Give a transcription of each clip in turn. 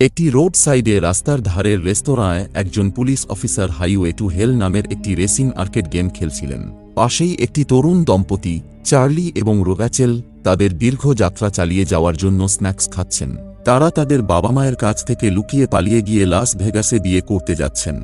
একটি রোড সাইডে রাস্তার ধারের রেস্তোরাঁয় একজন police officer highway to hell নামের একটি রেসিং আর্কেড গেম খেলছিলেন। পাশেই একটি তরুণ দম্পতি, চার্লি এবং রোগাচেল, তাদের দীর্ঘ যাত্রা চালিয়ে যাওয়ার জন্য স্ন্যাক্স খাচ্ছেন। তারা তাদের বাবা মায়ের কাছ থেকে লুকিয়ে পালিয়ে গিয়ে লাস ভেগাসে বিয়ে করতে যাচ্ছেন।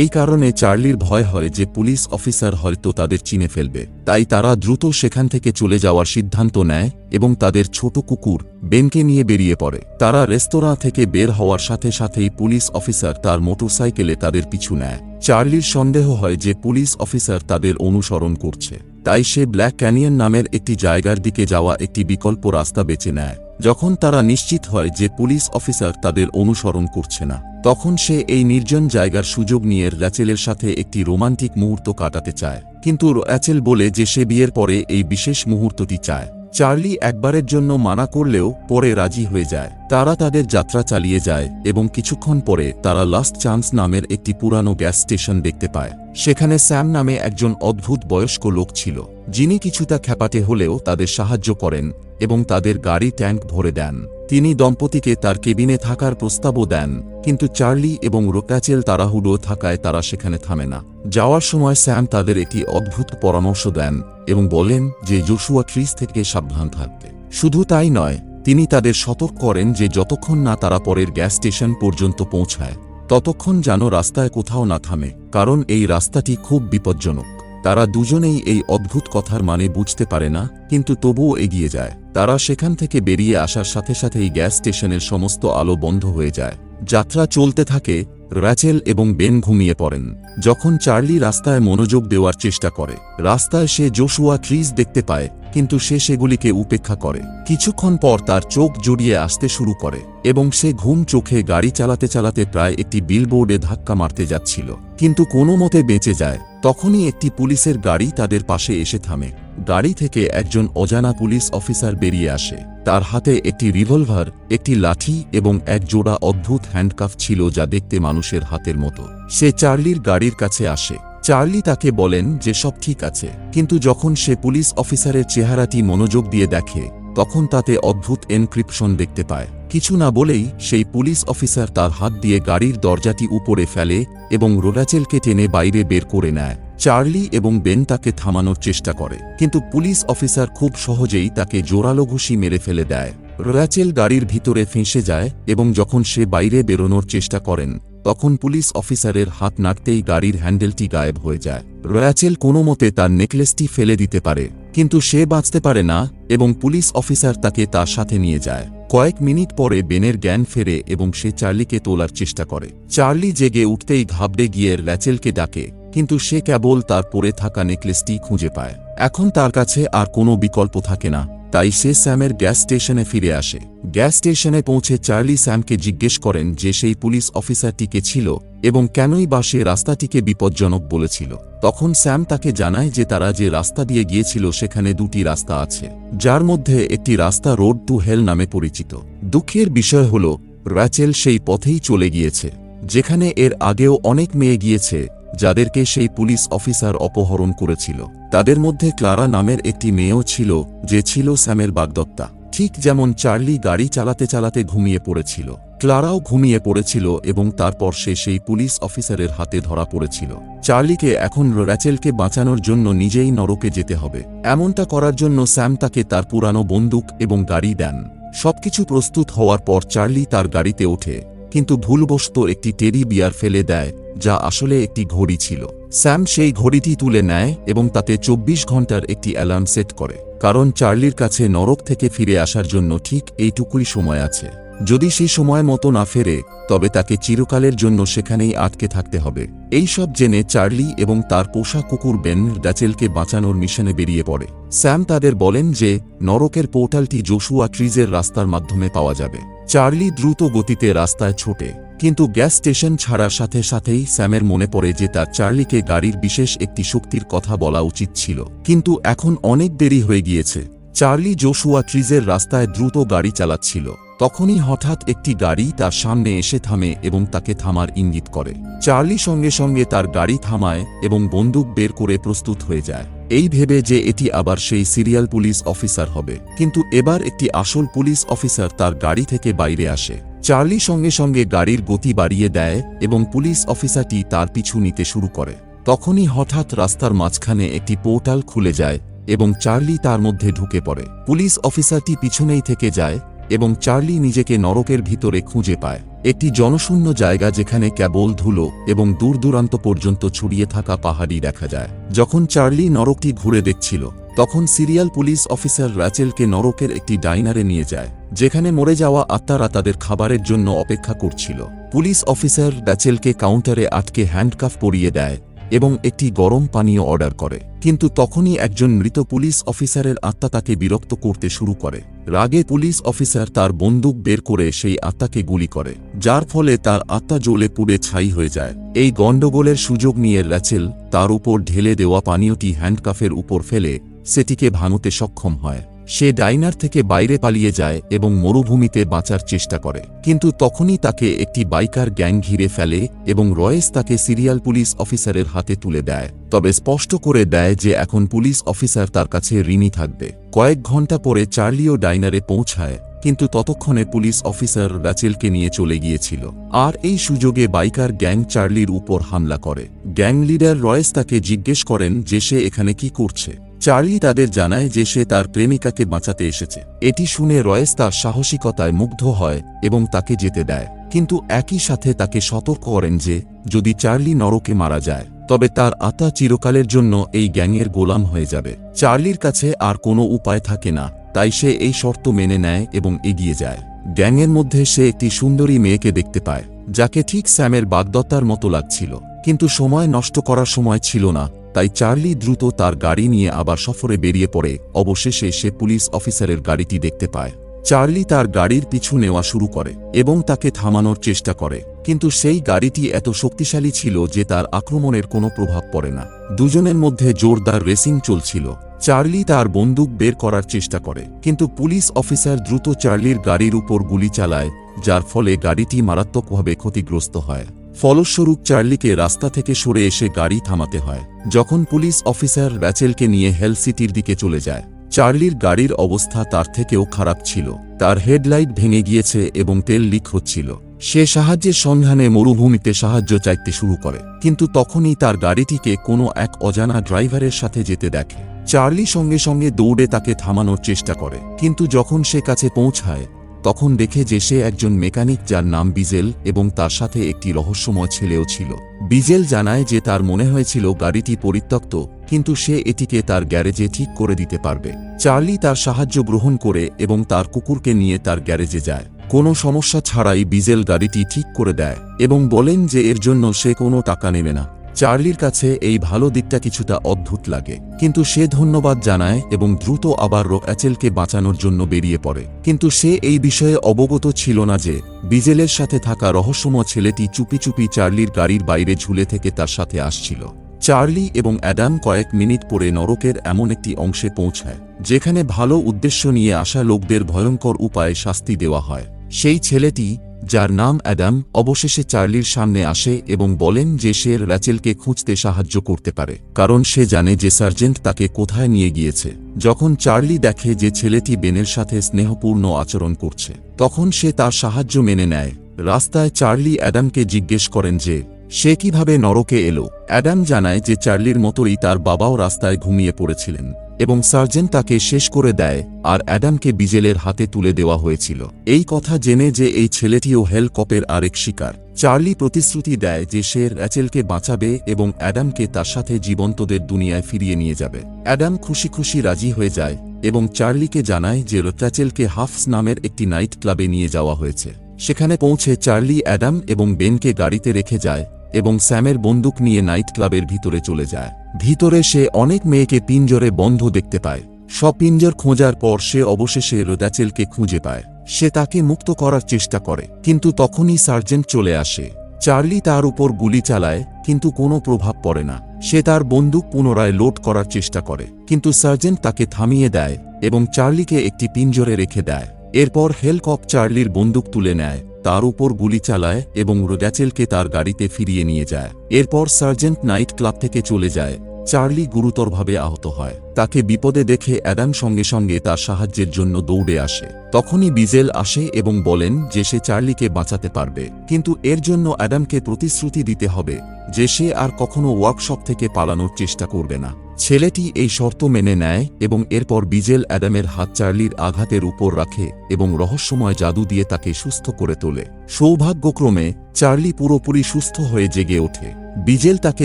এই কারণে চার্লির ভয় হয় যে পুলিশ অফিসার হয়তো তাদের চিনে ফেলবে। তাই তারা দ্রুত সেখান থেকে চলে যাওয়ার সিদ্ধান্ত নেয় এবং তাদের ছোট কুকুর, বেনকে নিয়ে বেরিয়ে পড়ে। তারা রেস্তোরাঁ থেকে বের হওয়ার সাথে সাথেই পুলিশ অফিসার তার মোটরসাইকেলে তাদের পিছু নেয়। চার্লির সন্দেহ হয় যে পুলিশ অফিসার তাদের অনুসরণ করছে। তাই সে ব্ল্যাক ক্যানিয়ন নামের একটি জায়গার দিকে যাওয়া একটি বিকল্প রাস্তা বেছে নেয়, যখন তারা নিশ্চিত হয় যে পুলিশ অফিসার তাদের অনুসরণ করছে না। তখন সে এই নির্জন জায়গার সুযোগ নিয়ে র্যাচেলের সাথে একটি রোমান্টিক মুহূর্ত কাটাতে চায়। কিন্তু র্যাচেল বলে যে সে বিয়ের পরে এই বিশেষ মুহূর্তটি চায়। চার্লি একবারের জন্য মানা করলেও পরে রাজি হয়ে যায়। তারা তাদের যাত্রা চালিয়ে যায় এবং কিছুক্ষণ পরে তারা লাস্ট চান্স নামের একটি পুরানো গ্যাস স্টেশন দেখতে পায়। সেখানে স্যাম নামে একজন অদ্ভুত বয়স্ক লোক ছিল। যিনি কিছুটা খ্যাপাটে হলেও তাদের সাহায্য করেন এবং তাদের গাড়ি ট্যাঙ্ক ভরে দেন। তিনি দম্পতিকে তার কেবিনে থাকার প্রস্তাবও দেন, কিন্তু চার্লি এবং রোকাচেল তাড়াহুড়ো থাকায় তারা সেখানে থামে না। যাওয়ার সময় স্যাম তাদের একটি অদ্ভুত পরামর্শ দেন এবং বলেন যে জোশুয়া ট্রিস থেকে সাবধান থাকতে শুধু তাই নয়, তিনি তাদের সতর্ক করেন যে যতক্ষণ না তারা পরের গ্যাস স্টেশন পর্যন্ত পৌঁছায়, ততক্ষণ যেন রাস্তায় কোথাও না থামে, কারণ এই রাস্তাটি খুব বিপজ্জনক। তারা দুজনেই এই অদ্ভুত কথার মানে বুঝতে পারে না, কিন্তু তবুও এগিয়ে যায়। তারা সেখান থেকে বেরিয়ে আসার সাথে সাথেই গ্যাস স্টেশনের সমস্ত আলো বন্ধ হয়ে যায়। যাত্রা চলতে থাকে, র্যাচেল এবং বেন ঘুমিয়ে পড়েন। যখন চার্লি রাস্তায় মনোযোগ দেওয়ার চেষ্টা করে, রাস্তায় সে জোশুয়া ট্রিজ দেখতে পায় কিন্তু সে সেগুলিকে উপেক্ষা করে। কিছুক্ষণ পর তার চোখ জড়িয়ে আসতে শুরু করে এবং সে ঘুম চোখে গাড়ি চালাতে চালাতে প্রায় একটি বিলবোর্ডে ধাক্কা মারতে যাচ্ছিল। কিন্তু কোনো মতে বেঁচে যায়। তখনই একটি পুলিশের গাড়ি তাদের পাশে এসে থামে। গাড়ি থেকে একজন অজানা পুলিশ অফিসার বেরিয়ে আসে। তার হাতে একটি রিভলভার, একটি লাঠি এবং এক জোড়া অদ্ভুত হ্যান্ডকাফ ছিল যা দেখতে মানুষের হাতের মতো। সে চার্লির গাড়ির কাছে আসে। চার্লি তাকে বলেন যে সব ঠিক আছে, কিন্তু যখন সে পুলিশ অফিসারের চেহারাটি মনোযোগ দিয়ে দেখে, তখন তাতে অদ্ভুত এনক্রিপশন দেখতে পায়। কিছু না বলেই সেই পুলিশ অফিসার তার হাত দিয়ে গাড়ির দরজাটি উপরে ফেলে এবং রোডাচেলকে টেনে বাইরে বের করে নেয়। চার্লি এবং বেন তাকে থামানোর চেষ্টা করে, কিন্তু পুলিশ অফিসার খুব সহজেই তাকে জোরালো ঘুষি মেরে ফেলে দেয়। রোডাচেল গাড়ির ভিতরে ফেঁসে যায় এবং যখন সে বাইরে বেরোনোর চেষ্টা করেন তখন পুলিশ অফিসারের হাত নাড়তেই গাড়ির হ্যান্ডেলটি গায়েব হয়ে যায়। রয়াচেল কোনো মতে তার নেকলেসটি ফেলে দিতে পারে, কিন্তু সে বাঁচতে পারে না এবং পুলিশ অফিসার তাকে তার সাথে নিয়ে যায়। কয়েক মিনিট পরে বেনের জ্ঞান ফেরে এবং সে চার্লিকে তোলার চেষ্টা করে। চার্লি জেগে উঠতেই ঘাবড়ে গিয়ে র্যাচেলকে ডাকে, কিন্তু সে কেবল তার পরে থাকা নেকলেসটি খুঁজে পায়। এখন তার কাছে আর কোনো বিকল্প থাকে না। তাই সে স্যামের গ্যাস স্টেশনে ফিরে আসে। গ্যাস স্টেশনে পৌঁছে চার্লি স্যামকে জিজ্ঞেস করেন যে সেই পুলিশ অফিসারটিকে ছিল এবং কেনই বা সে রাস্তাটিকে বিপজ্জনক বলেছিল। তখন স্যাম তাকে জানায় যে তারা যে রাস্তা দিয়ে গিয়েছিল সেখানে দুটি রাস্তা আছে, যার মধ্যে একটি রাস্তা রোড টু হেল নামে পরিচিত। দুঃখের বিষয় হল, র্যাচেল সেই পথেই চলে গিয়েছে, যেখানে এর আগেও অনেক মেয়ে গিয়েছে যাদেরকে সেই পুলিশ অফিসার অপহরণ করেছিল। তাদের মধ্যে ক্লারা নামের একটি মেয়েও ছিল, যে ছিল স্যামের বাগদত্তা। ঠিক যেমন চার্লি গাড়ি চালাতে চালাতে ঘুমিয়ে পড়েছিল। ক্লারাও ঘুমিয়ে পড়েছিল এবং তারপর সে সেই পুলিশ অফিসারের হাতে ধরা পড়েছিল। চার্লিকে এখন র্যাচেলকে বাঁচানোর জন্য নিজেই নরকে যেতে হবে। এমনটা করার জন্য স্যাম তাকে তার পুরানো বন্দুক এবং গাড়ি দেন। সবকিছু প্রস্তুত হওয়ার পর চার্লি তার গাড়িতে ওঠে, কিন্তু ভুলবশত একটি টেরি বিয়ার ফেলে দেয় যা আসলে একটি ঘড়ি ছিল। স্যাম সেই ঘড়িটি তুলে নেয় এবং তাতে চব্বিশ ঘণ্টার একটি অ্যালার্ম সেট করে, কারণ চার্লির কাছে নরক থেকে ফিরে আসার জন্য ঠিক এইটুকুই সময় আছে। যদি সেই সময় মতো না ফেরে, তবে তাকে চিরকালের জন্য সেখানেই আটকে থাকতে হবে। এই সব জেনে চার্লি এবং তার পোষা কুকুর বেন ড্যাচেলকে বাঁচানোর মিশনে বেরিয়ে পড়ে। স্যাম তাদের বলেন যে, নরকের পোর্টালটি জোশুয়া ট্রিজের রাস্তার মাধ্যমে পাওয়া যাবে। চার্লি দ্রুত গতিতে রাস্তায় ছোটে। কিন্তু গ্যাস স্টেশন ছাড়ার সাথে সাথেই স্যামের মনে পড়ে যে তার চার্লিকে গাড়ির বিশেষ একটি শক্তির কথা বলা উচিত ছিল। কিন্তু এখন অনেক দেরি হয়ে গিয়েছে। চার্লি জোশুয়া ট্রিজের রাস্তায় দ্রুত গাড়ি চালাচ্ছিল। তখনই হঠাৎ একটি গাড়ি তার সামনে এসে থামে এবং তাকে থামার ইঙ্গিত করে। চার্লি সঙ্গে সঙ্গে তার গাড়ি থামায় এবং বন্দুক বের করে প্রস্তুত হয়ে যায়। এই ভেবে যে এটি আবার সেই সিরিয়াল পুলিশ অফিসার হবে। কিন্তু এবার একটি আসল পুলিশ অফিসার তার গাড়ি থেকে বাইরে আসে। চার্লি সঙ্গে সঙ্গে গাড়ির গতি বাড়িয়ে দেয় এবং পুলিশ অফিসারটি তার পিছু নিতে শুরু করে। তখনই হঠাৎ রাস্তার মাঝখানে একটি পোর্টাল খুলে যায় এবং চার্লি তার মধ্যে ঢুকে পড়ে। পুলিশ অফিসারটি পিছনেই থেকে যায় এবং চার্লি নিজেকে নরকের ভিতরে খুঁজে পায়। একটি জনশূন্য জায়গা যেখানে কেবল ধুলো এবং দূর দূরান্ত পর্যন্ত ছড়িয়ে থাকা পাহাড়ি দেখা যায়। যখন চার্লি নরকটি ঘুরে দেখছিল তখন সিরিয়াল পুলিশ অফিসার র্যাচেলকে নরকের একটি ডাইনারে নিয়ে যায়, যেখানে মরে যাওয়া আত্মারা তাদের খাবারের জন্য অপেক্ষা করছিল। পুলিশ অফিসার র্যাচেলকে কাউন্টারে আটকে হ্যান্ডকাফ পরিয়ে দেয় এবং একটি গরম পানীয় অর্ডার করে। কিন্তু তখনই একজন মৃত পুলিশ অফিসারের আত্মা তাকে বিরক্ত করতে শুরু করে। রাগে পুলিশ অফিসার তার বন্দুক বের করে সেই আত্মাকে গুলি করে, যার ফলে তার আত্মা জ্বলে পুড়ে ছাই হয়ে যায়। এই গণ্ডগোলের সুযোগ নিয়ে র্যাচেল তার উপর ঢেলে দেওয়া পানীয়টি হ্যান্ডকাফের উপর ফেলে সেটিকে ভাঙতে সক্ষম হয়। সে ডাইনার থেকে বাইরে পালিয়ে যায় এবং মরুভূমিতে বাঁচার চেষ্টা করে। কিন্তু তখনই তাকে একটি বাইকার গ্যাং ঘিরে ফেলে এবং রয়েস তাকে সিরিয়াল পুলিশ অফিসারের হাতে তুলে দেয়। তবে স্পষ্ট করে দেয় যে এখন পুলিশ অফিসার তার কাছে ঋণী থাকবে। কয়েক ঘণ্টা পরে চার্লিও ডাইনারে পৌঁছায়, কিন্তু ততক্ষণে পুলিশ অফিসার রাচেলকে নিয়ে চলে গিয়েছিল। আর এই সুযোগে বাইকার গ্যাং চার্লির উপর হামলা করে। গ্যাং লিডার রয়েস তাকে জিজ্ঞেস করেন যে সে এখানে কি করছে। চার্লি তাদের জানায় যে সে তার প্রেমিকাকে বাঁচাতে এসেছে। এটি শুনে রয়েস তার সাহসিকতায় মুগ্ধ হয় এবং তাকে যেতে দেয়। কিন্তু একই সাথে তাকে সতর্ক করেন যে, যদি চার্লি নরকে মারা যায়, তবে তার আত্মা চিরকালের জন্য এই গ্যাংয়ের গোলাম হয়ে যাবে। চার্লির কাছে আর কোনো উপায় থাকে না, তাই সে এই শর্ত মেনে নেয় এবং এগিয়ে যায়। গ্যাংয়ের মধ্যে সে একটি সুন্দরী মেয়েকে দেখতে পায়, যাকে ঠিক স্যামের বাগদত্তার মতো লাগছিল। কিন্তু সময় নষ্ট করার সময় ছিল না তাই চার্লি দ্রুত তার গাড়ি নিয়ে আবার সফরে বেরিয়ে পড়ে। অবশেষে সে পুলিশ অফিসারের গাড়িটি দেখতে পায়। চার্লি তার গাড়ির পিছু নেওয়া শুরু করে এবং তাকে থামানোর চেষ্টা করে। কিন্তু সেই গাড়িটি এত শক্তিশালী ছিল যে তার আক্রমণের কোনো প্রভাব পড়ে না। দুজনের মধ্যে জোরদার রেসিং চলছিল। চার্লি তার বন্দুক বের করার চেষ্টা করে। কিন্তু পুলিশ অফিসার দ্রুত চার্লির গাড়ির উপর গুলি চালায়, যার ফলে গাড়িটি মারাত্মকভাবে ক্ষতিগ্রস্ত হয়। ফলস্বরূপ চার্লিকে রাস্তা থেকে সরে এসে গাড়ি থামাতে হয়। যখন পুলিশ অফিসার র্যাচেলকে নিয়ে হেল সিটির দিকে চলে যায়, চার্লির গাড়ির অবস্থা তার থেকেও খারাপ ছিল। তার হেডলাইট ভেঙে গিয়েছে এবং তেল লিক হচ্ছিল। সে সাহায্যের সন্ধানে মরুভূমিতে সাহায্য চাইতে শুরু করে, কিন্তু তখনই তার গাড়িটিকে কোনো এক অজানা ড্রাইভারের সাথে যেতে দেখে। চার্লি সঙ্গে সঙ্গে দৌড়ে তাকে থামানোর চেষ্টা করে, কিন্তু যখন সে কাছে পৌঁছায় তখন দেখে যে সে একজন মেকানিক যার নাম বিজেল এবং তার সাথে একটি রহস্যময় ছেলেও ছিল। বিজেল জানায় যে তার মনে হয়েছিল গাড়িটি পরিত্যক্ত, কিন্তু সে এটিকে তার গ্যারেজে ঠিক করে দিতে পারবে। চার্লি তার সাহায্য গ্রহণ করে এবং তার কুকুরকে নিয়ে তার গ্যারেজে যায়। কোনো সমস্যা ছাড়াই বিজেল গাড়িটি ঠিক করে দেয় এবং বলেন যে এর জন্য সে কোনো টাকা নেবে না। চার্লির কাছে এই ভালো দিকটা কিছুটা অদ্ভুত লাগে। কিন্তু সে ধন্যবাদ জানায় এবং দ্রুত আবার রোঅ্যাচেলকে বাঁচানোর জন্য বেরিয়ে পড়ে। কিন্তু সে এই বিষয়ে অবগত ছিল না যে, বিজেলের সাথে থাকা রহস্যময় ছেলেটি চুপি চুপি চার্লির গাড়ির বাইরে ঝুলে থেকে তার সাথে আসছিল। চার্লি এবং অ্যাডাম কয়েক মিনিট পরে নরকের এমন একটি অংশে পৌঁছায়, যেখানে ভালো উদ্দেশ্য নিয়ে আসা লোকদের ভয়ঙ্কর উপায়ে শাস্তি দেওয়া হয়। সেই ছেলেটি যার নাম অ্যাডাম, অবশেষে চার্লির সামনে আসে এবং বলেন যে সে র্যাচেলকে খুঁজতে সাহায্য করতে পারে, কারণ সে জানে যে সার্জেন্ট তাকে কোথায় নিয়ে গিয়েছে। যখন চার্লি দেখে যে ছেলেটি বেনের সাথে স্নেহপূর্ণ আচরণ করছে, তখন সে তার সাহায্য মেনে নেয়। রাস্তায় চার্লি অ্যাডামকে জিজ্ঞেস করেন যে সে কীভাবে নরকে এলো? অ্যাডাম জানায় যে চার্লির মতোই তার বাবাও রাস্তায় ঘুমিয়ে পড়েছিলেন এবং সার্জেন তাকে শেষ করে দেয় আর অ্যাডামকে বিজেলের হাতে তুলে দেওয়া হয়েছিল। এই কথা জেনে যে এই ছেলেটিও হেলকপের আরেক শিকার। চার্লি প্রতিশ্রুতি দেয় যে সে র্যাচেলকে বাঁচাবে এবং অ্যাডামকে তার সাথে জীবন্তদের দুনিয়ায় ফিরিয়ে নিয়ে যাবে। অ্যাডাম খুশি খুশি রাজি হয়ে যায় এবং চার্লিকে জানায় যে র্যাচেলকে হাফস নামের একটি নাইট ক্লাবে নিয়ে যাওয়া হয়েছে। সেখানে পৌঁছে চার্লি অ্যাডাম এবং বেনকে গাড়িতে রেখে যায় এবং স্যামের বন্দুক নিয়ে নাইট ক্লাবের ভিতরে চলে যায়। ভিতরে সে অনেক মেয়েকে পিঞ্জরে বন্ধ দেখতে পায়। সব পিঞ্জর খোঁজার পর সে অবশেষে রোদাচেলকে খুঁজে পায়। সে তাকে মুক্ত করার চেষ্টা করে, কিন্তু তখনই সার্জেন্ট চলে আসে। চার্লি তার উপর গুলি চালায়, কিন্তু কোনো প্রভাব পড়ে না। সে তার বন্দুক পুনরায় লোড করার চেষ্টা করে, কিন্তু সার্জেন্ট তাকে থামিয়ে দেয় এবং চার্লিকে একটি পিঞ্জরে রেখে দেয়। এরপর হেলকপ চার্লির বন্দুক তুলে নেয়। তার উপর গুলি চালায় এবং রোড্যাচেলকে তার গাড়িতে ফিরিয়ে নিয়ে যায়। এরপর সার্জেন্ট নাইট ক্লাব থেকে চলে যায়। চার্লি গুরুতরভাবে আহত হয়। তাকে বিপদে দেখে অ্যাডাম সঙ্গে সঙ্গে তার সাহায্যের জন্য দৌড়ে আসে। তখনই বিজেল আসে এবং বলেন যে সে চার্লিকে বাঁচাতে পারবে। কিন্তু এর জন্য অ্যাডামকে প্রতিশ্রুতি দিতে হবে যে সে আর কখনো ওয়ার্কশপ থেকে পালানোর চেষ্টা করবে না। ছেলেটি এই শর্ত মেনে নেয় এবং এরপর বিজেল অ্যাডামের হাত চার্লির আঘাতের উপর রাখে এবং রহস্যময় জাদু দিয়ে তাকে সুস্থ করে তোলে। সৌভাগ্যক্রমে, চার্লি পুরোপুরি সুস্থ হয়ে জেগে ওঠে। বিজেল তাকে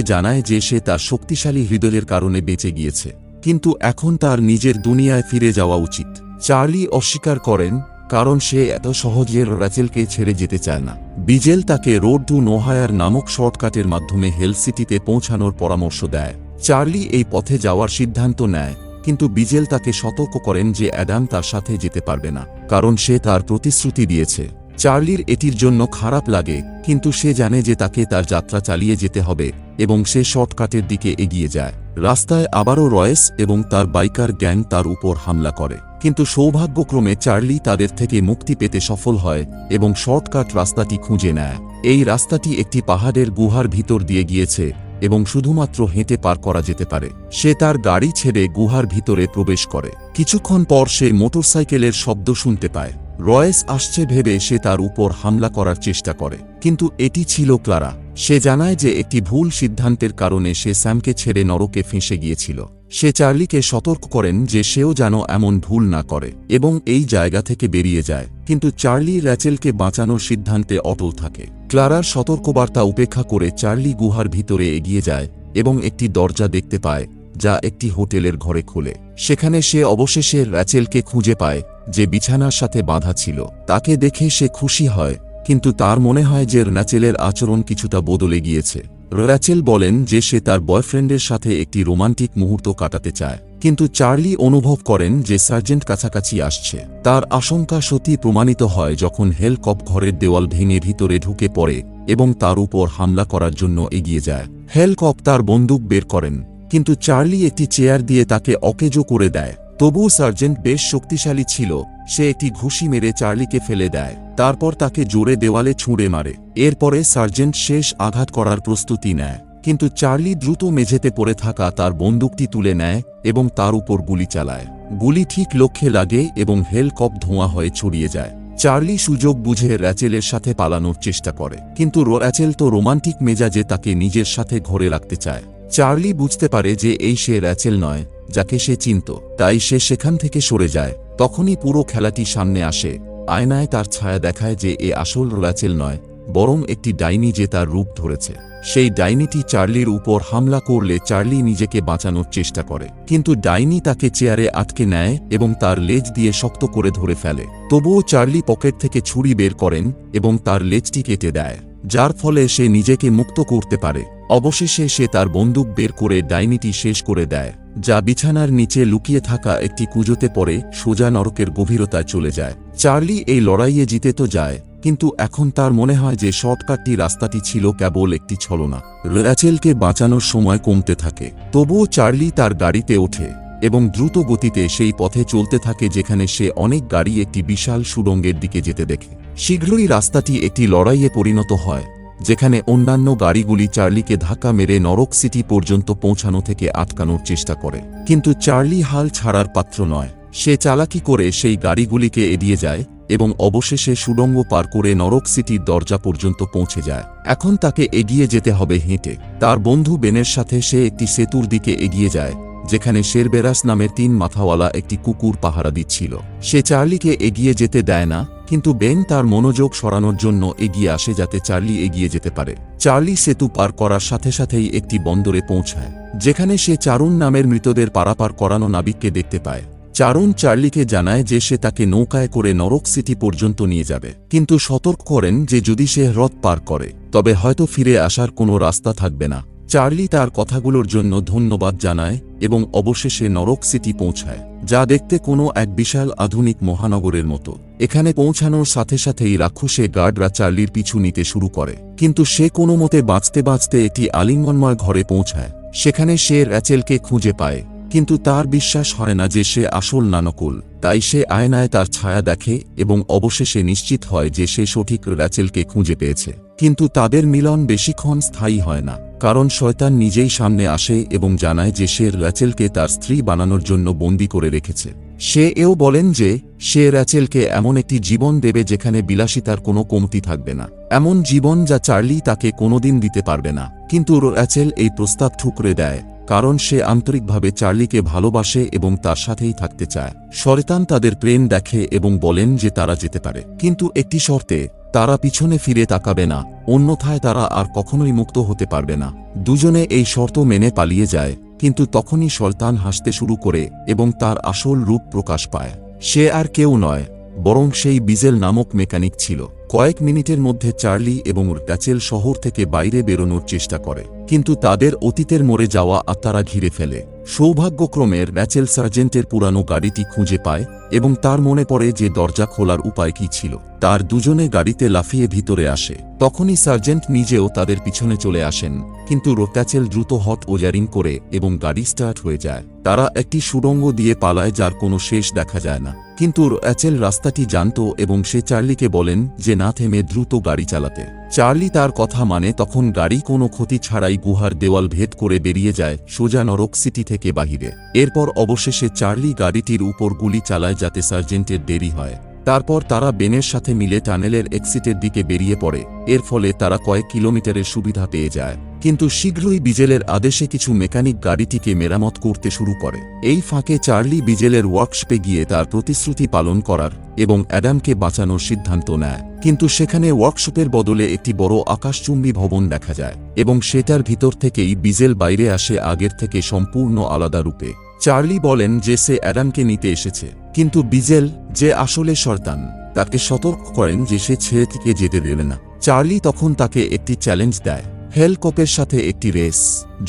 জানায় যে সে তার শক্তিশালী হৃদয়ের কারণে বেঁচে গিয়েছে। কিন্তু এখন তার নিজের দুনিয়ায় ফিরে যাওয়া উচিত। চার্লি অস্বীকার করেন, কারণ সে এত সহজে র্যাচেলকে ছেড়ে যেতে চায় না। বিজেল তাকে রোড টু নোহায়ার নামক শর্টকাটের মাধ্যমে হেল সিটিতে পৌঁছানোর পরামর্শ দেয়। চার্লি এই পথে যাওয়ার সিদ্ধান্ত নেয়, কিন্তু বিজেল তাকে সতর্ক করেন যে অ্যাডাম তার সাথে যেতে পারবে না, কারণ সে তার প্রতিশ্রুতি দিয়েছে। চার্লির এটির জন্য খারাপ লাগে, কিন্তু সে জানে যে তাকে তার যাত্রা চালিয়ে যেতে হবে, এবং সে শর্টকাটের দিকে এগিয়ে যায়। রাস্তায় আবারও রয়েস এবং তার বাইকার গ্যাং তার উপর হামলা করে, কিন্তু সৌভাগ্যক্রমে চার্লি তাদের থেকে মুক্তি পেতে সফল হয় এবং শর্টকাট রাস্তাটি খুঁজে নেয়। এই রাস্তাটি একটি পাহাড়ের গুহার ভিতর দিয়ে গিয়েছে এবং শুধুমাত্র হেঁটে পার করা যেতে পারে। সে তার গাড়ি ছেড়ে গুহার ভিতরে প্রবেশ করে। কিছুক্ষণ পর সে মোটরসাইকেলের শব্দ শুনতে পায়। রয়েস আসছে ভেবে সে তার উপর হামলা করার চেষ্টা করে। কিন্তু এটি ছিল ক্লারা। সে জানায় যে একটি ভুল সিদ্ধান্তের কারণে সে স্যামকে ছেড়ে নরকে ফেঁসে গিয়েছিল। সে চার্লিকে সতর্ক করেন যে সেও যেন এমন ভুল না করে এবং এই জায়গা থেকে বেরিয়ে যায়। কিন্তু চার্লি র্যাচেলকে বাঁচানোর সিদ্ধান্তে অটল থাকে। ক্লারার সতর্কবার্তা উপেক্ষা করে চার্লি গুহার ভিতরে এগিয়ে যায় এবং একটি দরজা দেখতে পায়, যা একটি হোটেলের ঘরে খোলে। সেখানে সে অবশেষে র্যাচেলকে খুঁজে পায় যে বিছানার সাথে বাঁধা ছিল, তাকে দেখে সে খুশি হয়, কিন্তু তার মনে হয় যে র্যাচেলের আচরণ কিছুটা বদলে গিয়েছে। র্যাচেল বলেন যে সে তার বয়ফ্রেন্ডের সাথে একটি রোমান্টিক মুহূর্ত কাটাতে চায়, কিন্তু চার্লি অনুভব করেন যে সার্জেন্ট কাছাকাছি আসছে। তার আশঙ্কা সত্যি প্রমাণিত হয় যখন হেলকপ ঘরের দেওয়াল ভেঙে ভিতরে ঢুকে পড়ে এবং তার উপর হামলা করার জন্য এগিয়ে যায়। হেলকপ তার বন্দুক বের করেন, কিন্তু চার্লি একটি চেয়ার দিয়ে তাকে অকেজো করে দেয়। তবুও সার্জেন্ট বেশ শক্তিশালী ছিল, সে একটি ঘুষি মেরে চার্লিকে ফেলে দেয়, তারপর তাকে জোরে দেওয়ালে ছুঁড়ে মারে, এরপরে সার্জেন্ট শেষ আঘাত করার প্রস্তুতি নেয়, কিন্তু চার্লি দ্রুত মেঝেতে পড়ে থাকা তার বন্দুকটি তুলে নেয় এবং তার উপর গুলি চালায়, গুলি ঠিক লক্ষ্যে লাগে এবং হেলকপ ধোঁয়া হয়ে ছড়িয়ে যায়। চার্লি সুযোগ বুঝে র্যাচেলের সাথে পালানোর চেষ্টা করে, কিন্তু র্যাচেল তো রোমান্টিক মেজাজে তাকে নিজের সাথে ঘরে রাখতে চায়। চার্লি বুঝতে পারে যে এই সে র্যাচেল নয় যাকে সে চিনত, তাই সে সেখান থেকে সরে যায়। তখনই পুরো খেলাটি সামনে আসে। আয়নায় তার ছায়া দেখায় যে এ আসল র্যাচেল নয়, বরং একটি ডাইনি যে তার রূপ ধরেছে। সেই ডাইনিটি চার্লির উপর হামলা করলে চার্লি নিজেকে বাঁচানোর চেষ্টা করে। কিন্তু ডাইনি তাকে চেয়ারে আটকে নেয় এবং তার লেজ দিয়ে শক্ত করে ধরে ফেলে। তবুও চার্লি পকেট থেকে ছুরি বের করেন এবং তার লেজটি কেটে দেয়। যার ফলে সে নিজেকে মুক্ত করতে পারে। অবশেষে সে তার বন্দুক বের করে ডাইনিটি শেষ করে দেয়, যা বিছানার নিচে লুকিয়ে থাকা একটি কুজোতে পড়ে সোজা নরকের গভীরতায় চলে যায়। চার্লি এই লড়াইয়ে জিতে তো যায়, কিন্তু এখন তার মনে হয় যে শর্টকাটটি রাস্তাটি ছিল কেবল একটি ছলনা। র্যাচেলকে বাঁচানোর সময় কমতে থাকে, তবুও চার্লি তার গাড়িতে ওঠে এবং দ্রুত গতিতে সেই পথে চলতে থাকে যেখানে সে অনেক গাড়ি একটি বিশাল সুড়ঙ্গের দিকে যেতে দেখে। শীঘ্রই রাস্তাটি একটি লড়াইয়ে পরিণত হয়, যেখানে অন্যান্য গাড়িগুলি চার্লিকে ধাক্কা মেরে নরক সিটি পর্যন্ত পৌঁছানো থেকে আটকানোর চেষ্টা করে। কিন্তু চার্লি হাল ছাড়ার পাত্র নয়। সে চালাকি করে সেই গাড়িগুলিকে এড়িয়ে যায় এবং অবশেষে সুড়ঙ্গ পার করে নরক সিটির দরজা পর্যন্ত পৌঁছে যায়। এখন তাকে এগিয়ে যেতে হবে হেঁটে। তার বন্ধু বেনের সাথে সে একটি সেতুর দিকে এগিয়ে যায় যেখানে শেরবেরাস নামের তিন মাথাওয়ালা একটি কুকুর পাহারা দিচ্ছিল। সে চার্লিকে এগিয়ে যেতে দেয় না, কিন্তু বেন তার মনোযোগ সরানোর জন্য এগিয়ে আসে যাতে চার্লি এগিয়ে যেতে পারে। চার্লি সেতু পার করার সাথে সাথেই একটি বন্দরে পৌঁছায়, যেখানে সে চারুন নামের মৃতদের পারাপার করানো নাবিককে দেখতে পায়। চারুন চার্লিকে জানায় যে সে তাকে নৌকায় করে নরক সিটি পর্যন্ত নিয়ে যাবে, কিন্তু সতর্ক করেন যে যদি সে হ্রদ পার করে, তবে হয়তো ফিরে আসার কোনো রাস্তা থাকবে না। চার্লি তার কথাগুলোর জন্য ধন্যবাদ জানায় এবং অবশেষে নরক সিটি পৌঁছায়, যা দেখতে কোনো এক বিশাল আধুনিক মহানগরের মতো। এখানে পৌঁছানোর সাথে সাথেই রাক্ষসে গার্ডরা চার্লির পিছু নিতে শুরু করে। কিন্তু সে কোনো মতে বাঁচতে বাঁচতে একটি আলিঙ্গনময় ঘরে পৌঁছায়, সেখানে সে র্যাচেলকে খুঁজে পায়। কিন্তু তার বিশ্বাস হয় না যে সে আসল নানকুল, তাই সে আয়নায় তার ছায়া দেখে এবং অবশেষে নিশ্চিত হয় যে সে সঠিক র্যাচেলকে খুঁজে পেয়েছে। কিন্তু তাদের মিলন বেশিক্ষণ স্থায়ী হয় না, কারণ শয়তান নিজেই সামনে আসে এবং জানায় যে সে র্যাচেলকে তার স্ত্রী বানানোর জন্য বন্দি করে রেখেছে। সে এও বলেন যে সে র্যাচেলকে এমন একটি জীবন দেবে যেখানে বিলাসিতার কোনো কমতি থাকবে না। এমন জীবন যা চার্লি তাকে কোনোদিন দিতে পারবে না। কিন্তু র্যাচেল এই প্রস্তাব ঠুকরে দেয়। কারণ সে আন্তরিকভাবে চার্লিকে ভালোবাসে এবং তার সাথেই থাকতে চায়। শয়তান তাদের প্রেম দেখে এবং বলেন যে তারা যেতে পারে। কিন্তু একটি শর্তে, তারা পিছনে ফিরে তাকাবে না, অন্যথায় তারা আর কখনোই মুক্ত হতে পারবে না। দুজনে এই শর্ত মেনে পালিয়ে যায়, কিন্তু তখনই শয়তান হাসতে শুরু করে এবং তার আসল রূপ প্রকাশ পায়। সে আর কেউ নয়, বরং সেই বিজেল নামক মেকানিক ছিল। কয়েক মিনিটের মধ্যে চার্লি এবং ড্যাচেল শহর থেকে বাইরে বেরোনোর চেষ্টা করে, কিন্তু তাদের অতীতের মরে যাওয়া আত্মারা ঘিরে ফেলে। সৌভাগ্যক্রমের র্যাচেল সার্জেন্টের পুরানো গাড়িটি খুঁজে পায় এবং তার মনে পড়ে যে দরজা খোলার উপায় কি ছিল। তার দুজনে গাড়িতে লাফিয়ে ভিতরে আসে। তখনই সার্জেন্ট নিজেও তাদের পিছনে চলে আসেন, কিন্তু রোট্যাচেল দ্রুত হট ওজারিং করে এবং গাড়ি স্টার্ট হয়ে যায়। তারা একটি সুড়ঙ্গ দিয়ে পালায় যার কোনো শেষ দেখা যায় না। কিন্তু অ্যাচেল রাস্তাটি জানত এবং সে চার্লিকে বলেন যে না থেমে দ্রুত গাড়ি চালাতে। চার্লি তার কথা মানে তখন গাড়ি কোনো ক্ষতি ছাড়াই গুহার দেওয়াল ভেদ করে বেরিয়ে যায় সোজা নরক সিটি থেকে বাহিরে। এরপর অবশেষে চার্লি গাড়িটির উপর গুলি চালায় যাতে সার্জেন্টের দেরি হয়। তারপর তারা বেনের সাথে মিলে টানেলের এক্সিটের দিকে বেরিয়ে পড়ে। এর ফলে তারা কয়েক কিলোমিটারের সুবিধা পেয়ে যায়। কিন্তু শীঘ্রই বিজেলের আদেশে কিছু মেকানিক গাড়িটিকে মেরামত করতে শুরু করে। এই ফাঁকে চার্লি বিজেলের ওয়ার্কশপে গিয়ে তার প্রতিশ্রুতি পালন করার এবং অ্যাডামকে বাঁচানোর সিদ্ধান্ত নেয়। কিন্তু সেখানে ওয়ার্কশপের বদলে একটি বড় আকাশচুম্বী ভবন দেখা যায় এবং সেটার ভিতর থেকেই বিজেল বাইরে আসে আগের থেকে সম্পূর্ণ আলাদা রূপে। চার্লি বলেন যে সে অ্যাডামকে নিতে এসেছে, কিন্তু বিজেল যে আসলে শয়তান, তাকে সতর্ক করেন যে সে ছেড়ে থেকে যেতে দেবে না। চার্লি তখন তাকে একটি চ্যালেঞ্জ দেয় হেলকপের সাথে একটি রেস।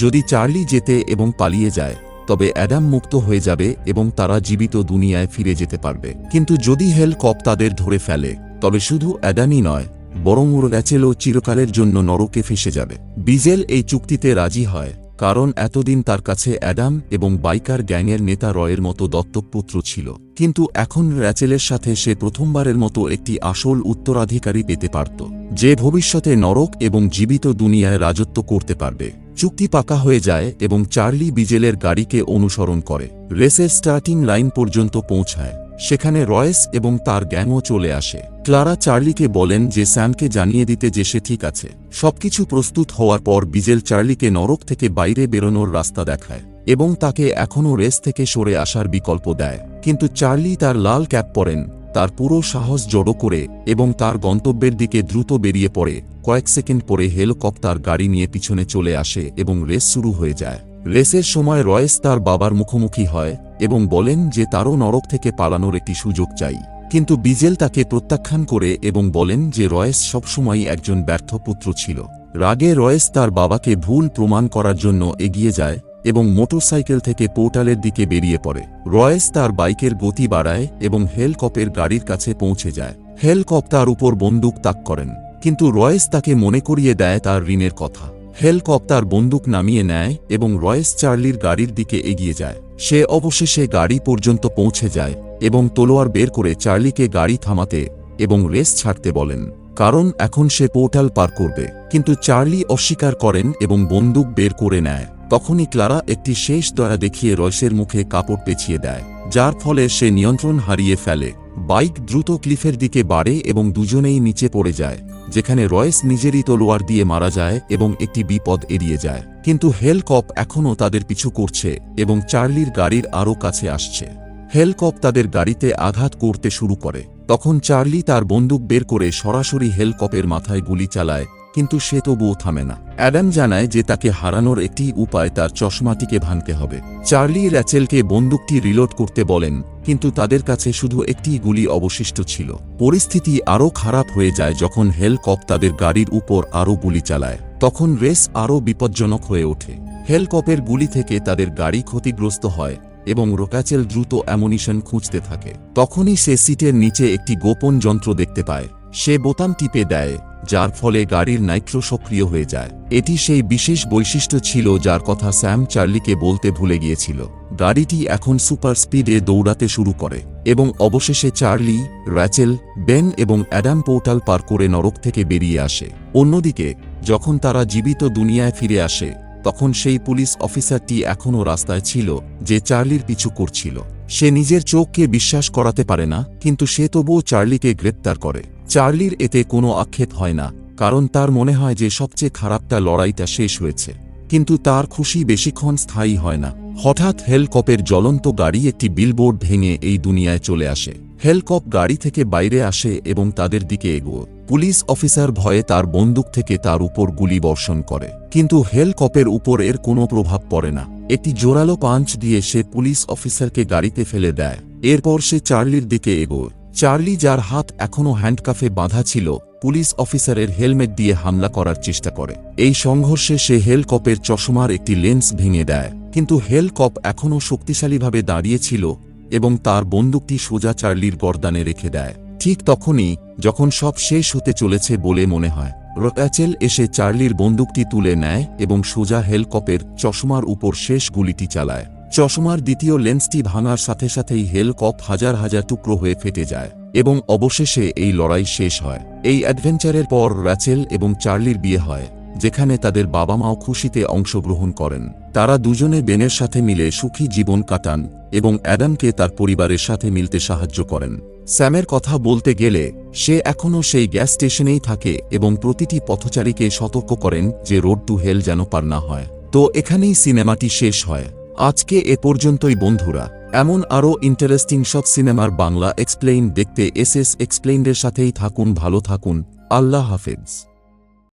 যদি চার্লি যেতে এবং পালিয়ে যায়, তবে অ্যাডাম মুক্ত হয়ে যাবে এবং তারা জীবিত দুনিয়ায় ফিরে যেতে পারবে। কিন্তু যদি হেলকপ তাদের ধরে ফেলে, তবে শুধু অ্যাডামই নয়, বরং ওর র্যাচেলও চিরকালের জন্য নরকে ফেসে যাবে। বিজেল এই চুক্তিতে রাজি হয় কারণ এতদিন তার কাছে অ্যাডাম এবং বাইকার গ্যাংয়ের নেতা রয়ের মতো দত্তকপুত্র ছিল। কিন্তু এখন র্যাচেলের সাথে সে প্রথমবারের মতো একটি আসল উত্তরাধিকারী পেতে পারত, যে ভবিষ্যতে নরক এবং জীবিত দুনিয়ায় রাজত্ব করতে পারবে। চুক্তি পাকা হয়ে যায় এবং চার্লি বিজেলের গাড়িকে অনুসরণ করে। রেসের স্টার্টিং লাইন পর্যন্ত পৌঁছায়। সেখানে রয়েস এবং তার গ্যাংও চলে আসে। ক্লারা চার্লিকে বলেন যে স্যামকে জানিয়ে দিতে যে সে ঠিক আছে। সবকিছু প্রস্তুত হওয়ার পর বিজেল চার্লিকে নরক থেকে বাইরে বেরোনোর রাস্তা দেখায় এবং তাকে এখনও রেস থেকে সরে আসার বিকল্প দেয়। কিন্তু চার্লি তার লাল ক্যাপ পরেন, তার পুরো সাহস জড়ো করে এবং তার গন্তব্যের দিকে দ্রুত বেরিয়ে পড়ে। কয়েক সেকেন্ড পরে হেলিকপ্টার গাড়ি নিয়ে পিছনে চলে আসে এবং রেস শুরু হয়ে যায়। রেসের সময় রয়েস তার বাবার মুখোমুখি হয় এবং বলেন যে তারও নরক থেকে পালানোর একটি সুযোগ চাই। কিন্তু বিজেল তাকে প্রত্যাখ্যান করে এবং বলেন যে রয়েস সবসময়ই একজন ব্যর্থ পুত্র ছিল। রাগে রয়েস তার বাবাকে ভুল প্রমাণ করার জন্য এগিয়ে যায় এবং মোটরসাইকেল থেকে পোর্টালের দিকে বেরিয়ে পড়ে। রয়েস তার বাইকের গতি বাড়ায় এবং হেলকপের গাড়ির কাছে পৌঁছে যায়। হেলকপ তার উপর বন্দুক তাক করেন, কিন্তু রয়েস তাকে মনে করিয়ে দেয় তার ঋণের কথা। হেলকপ তার বন্দুক নামিয়ে নেয় এবং রয়েস চার্লির গাড়ির দিকে এগিয়ে যায়। সে অবশেষে গাড়ি পর্যন্ত পৌঁছে যায় এবং তলোয়ার বের করে চার্লিকে গাড়ি থামাতে এবং রেস ছাড়তে বলেন, কারণ এখন সে পোর্টাল পার করবে। কিন্তু চার্লি অস্বীকার করেন এবং বন্দুক বের করে নেয়। তখনই ক্লারা একটি শেষ দয়া দেখিয়ে রয়েসের মুখে কাপড় পেঁচিয়ে দেয়, যার ফলে সে নিয়ন্ত্রণ হারিয়ে ফেলে। বাইক দ্রুত ক্লিফের দিকে বাড়ে এবং দুজনেই নিচে পড়ে যায়। যেখানে রয়েস নিজেরই তলোয়ার দিয়ে মারা যায় এবং একটি বিপদ এড়িয়ে যায়। কিন্তু হেলকপ এখনও তাদের পিছু করছে এবং চার্লির গাড়ির আরও কাছে আসছে। হেলকপ তাদের গাড়িতে আঘাত করতে শুরু করে। তখন চার্লি তার বন্দুক বের করে সরাসরি হেলকপের মাথায় গুলি চালায় কিন্তু সে তবুও থামে না। অ্যাডাম জানায় যে তাকে হারানোর একটি উপায় তার চশমাটিকে ভাঙতে হবে। চার্লি র্যাচেলকে বন্দুকটি রিলোড করতে বলেন, কিন্তু তাদের কাছে শুধু একটি গুলি অবশিষ্ট ছিল। পরিস্থিতি আরও খারাপ হয়ে যায় যখন হেলকপ তাদের গাড়ির উপর আরও গুলি চালায়। তখন রেস আরও বিপজ্জনক হয়ে ওঠে। হেলকপের গুলি থেকে তাদের গাড়ি ক্ষতিগ্রস্ত হয় এবং রোকাচেল দ্রুত অ্যামুনিশন খুঁজতে থাকে। তখনই সে সিটের নিচে একটি গোপন যন্ত্র দেখতে পায়। সে বোতাম টিপে দেয় যার ফলে গাড়ির নাইট্রো সক্রিয় হয়ে যায়। এটি সেই বিশেষ বৈশিষ্ট্য ছিল যার কথা স্যাম চার্লিকে বলতে ভুলে গিয়েছিল। গাড়িটি এখন সুপার স্পিডে দৌড়াতে শুরু করে এবং অবশেষে চার্লি, র্যাচেল, বেন এবং অ্যাডাম পোর্টাল পার করে নরক থেকে বেরিয়ে আসে। অন্যদিকে, যখন তারা জীবিত দুনিয়ায় ফিরে আসে, তখন সেই পুলিশ অফিসারটি এখনও রাস্তায় ছিল যে চার্লির পিছু করছিল। সে নিজের চোখকে বিশ্বাস করাতে পারে না, কিন্তু সে তবুও চার্লিকে গ্রেপ্তার করে। চার্লির এতে কোনো আক্ষেপ হয় না, কারণ তার মনে হয় যে সবচেয়ে খারাপটা লড়াইটা শেষ হয়েছে। কিন্তু তার খুশি বেশিক্ষণ স্থায়ী হয় না। হঠাৎ হেলকপের জ্বলন্ত গাড়ি একটি বিলবোর্ড ভেঙে এই দুনিয়ায় চলে আসে। হেলকপ গাড়ি থেকে বাইরে আসে এবং তাদের দিকে এগোয়। পুলিশ অফিসার ভয়ে তার বন্দুক থেকে তার উপর গুলি বর্ষণ করে। কিন্তু হেলকপের উপর এর কোনো প্রভাব পড়ে না। একটি জোরালো পাঞ্চ দিয়ে সে পুলিশ অফিসারকে গাড়িতে ফেলে দেয়। এরপর সে চার্লির দিকে এগোয়। চার্লি, যার হাত এখনও হ্যান্ডকাফে বাঁধা ছিল, পুলিশ অফিসারের হেলমেট দিয়ে হামলা করার চেষ্টা করে। এই সংঘর্ষে সে হেলকপের চশমার একটি লেন্স ভেঙে দেয়। কিন্তু হেলকপ এখনও শক্তিশালীভাবে দাঁড়িয়েছিল এবং তার বন্দুকটি সোজা চার্লির গর্দানে রেখে দেয়। ঠিক তখনই, যখন সব শেষ হতে চলেছে বলে মনে হয়, রোটাচেল এসে চার্লির বন্দুকটি তুলে নেয় এবং সোজা হেলকপের চশমার উপর শেষ গুলিটি চালায়। চশমার দ্বিতীয় লেন্সটি ভাঙার সাথে সাথেই হেলকপ হাজার হাজার টুকরো হয়ে ফেটে যায়, এবং অবশেষে এই লড়াই শেষ হয়। এই অ্যাডভেঞ্চারের পর র্যাচেল এবং চার্লির বিয়ে হয়, যেখানে তাদের বাবা মাও খুশিতে অংশগ্রহণ করেন। তারা দুজনে বেনের সাথে মিলে সুখী জীবন কাটান, এবং অ্যাডামকে তার পরিবারের সাথে মিলতে সাহায্য করেন। স্যামের কথা বলতে গেলে, সে এখনও সেই গ্যাস স্টেশনেই থাকে এবং প্রতিটি পথচারীকে সতর্ক করেন যে রোড টু হেল যেন পার না হয়। তো এখানেই সিনেমাটি শেষ হয়। আজকে এ পর্যন্তই বন্ধুরা। এমন আরও ইন্টারেস্টিং সব সিনেমার বাংলা এক্সপ্লেইন দেখতে এস এস এক্সপ্লেইনদের সাথেই থাকুন, ভালো থাকুন। আল্লাহ হাফেজ।